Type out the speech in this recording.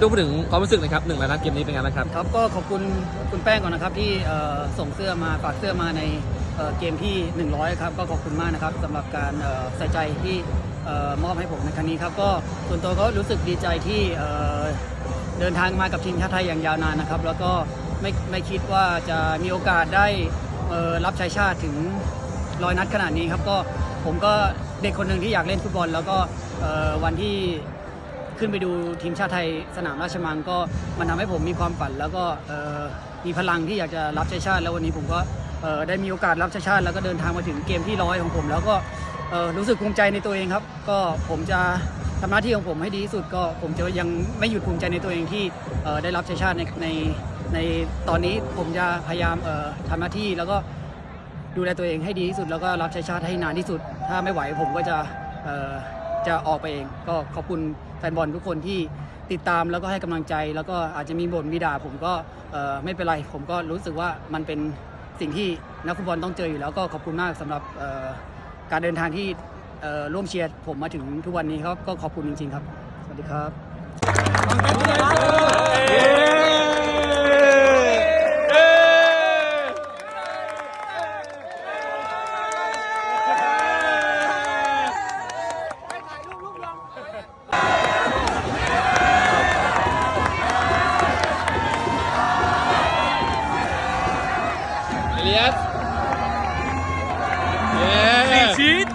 ดูพูดถึงความรู้สึกนะครับหนึ่งแล้านนัดเกมนี้เป็นไงบ้างครับครับก็ขอบคุณคุณแป้งก่อนนะครับที่ส่งเสื้อมาฝากเสื้อมาในเเกมที่ 100 ครับก็ขอบคุณมากนะครับสำหรับการใส่ใจที่มอบให้ผมในครั้งนี้ครับก็ส่วนตัวก็รู้สึกดีใจที่เเดินทางมากับทีมชาติไทยอย่างยาวนานนะครับ แล้วก็ไม่ไม่คิดว่าจะมีโอกาสได้รับใช้ชาติถึงร้อยนัดขนาดนี้ครับก็ผมก็เด็กคนหนึ่งที่อยากเล่นฟุตบอล แล้วก็วันที่ ขึ้นไปดูทีมชาติไทยสนามราชมังก็มันทำให้ผมมีความฝัน แล้วก็มีพลังที่อยากจะรับใช้ชาติ แล้ววันนี้ผมก็ได้มีโอกาสรับใช้ชาติ แล้วก็เดินทางมาถึงเกมที่ร้อยของผม แล้วก็รู้สึกภูมิใจในตัวเองครับ ก็ผมจะทำหน้าที่ของผมให้ดีที่สุดก็ผมจะยังไม่หยุดภูมิใจในตัวเองที่ได้รับใช้ชาติในในในตอนนี้ผมจะพยายามทำหน้าที่แล้วก็ดูแลตัวเองให้ดีที่สุด แล้วก็รับใช้ชาติให้นานที่สุด ถ้าไม่ไหวผมก็จะ จะออกไปเอง ก็ขอบคุณแฟนบอลทุกคนที่ติดตามแล้วก็ให้กำลังใจ แล้วก็อาจจะมีบ่นมีด่าผมก็ไม่เป็นไร ผมก็รู้สึกว่ามันเป็นสิ่งที่นักฟุตบอลต้องเจออยู่แล้วก็ขอบคุณมากสำหรับการเดินทางที่ร่วมเชียร์ผมมาถึงทุกวันนี้ครับ ก็ขอบคุณจริง ๆ ครับ สวัสดีครับ เอเลียสเย้ชีต